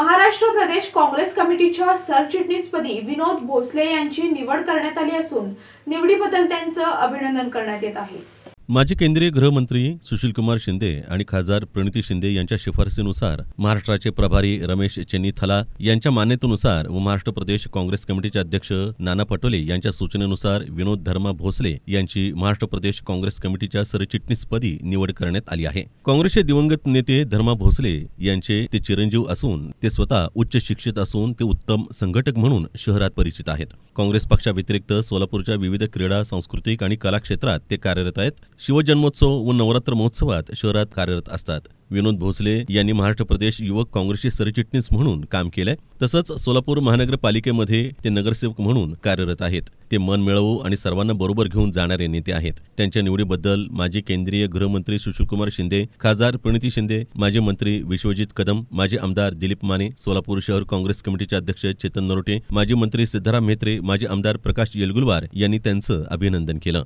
महाराष्ट्र प्रदेश काँग्रेस कमिटीच्या सरचिटणीसपदी विनोद भोसले यांची निवड करण्यात आली असून निवडीबद्दल त्यांचं अभिनंदन करण्यात येत आहे. माजी केंद्रीय गृहमंत्री सुशीलकुमार शिंदे आणि खासदार प्रणिती शिंदे यांच्या शिफारसीनुसार महाराष्ट्राचे प्रभारी रमेश चेन्नीथला यांच्या मान्यतेनुसार व महाराष्ट्र प्रदेश काँग्रेस कमिटीचे अध्यक्ष नाना पटोले यांच्या सूचनेनुसार विनोद धर्मा भोसले यांची महाराष्ट्र प्रदेश काँग्रेस कमिटीच्या सरचिटणीसपदी निवड करण्यात आली आहे. काँग्रेसचे दिवंगत नेते धर्मा भोसले यांचे ते चिरंजीव असून ते स्वतः उच्च शिक्षित असून ते उत्तम संघटक म्हणून शहरात परिचित आहेत. काँग्रेस पक्षाव्यतिरिक्त सोलापूरच्या विविध क्रीडा सांस्कृतिक आणि कला क्षेत्रात ते कार्यरत आहेत. शिवजन्मोत्सव व नवरात्र महोत्सवात शहरात कार्यरत असतात. विनोद भोसले यांनी महाराष्ट्र प्रदेश युवक काँग्रेसचे सरचिटणीस म्हणून काम केलंय. तसंच सोलापूर महानगरपालिकेमध्ये ते नगरसेवक म्हणून कार्यरत आहेत. ते मन मिळवू आणि सर्वांना बरोबर घेऊन जाणारे नेते आहेत. त्यांच्या निवडीबद्दल माजी केंद्रीय गृहमंत्री सुशीलकुमार शिंदे खासदार प्रणिती शिंदे माजी मंत्री विश्वजित कदम माजी आमदार दिलीप माने सोलापूर शहर काँग्रेस कमिटीचे अध्यक्ष चेतन नरोटे माजी मंत्री सिद्धाराम म्हेत्रे माजी आमदार प्रकाश येलगुलवार यांनी त्यांचं अभिनंदन केलं.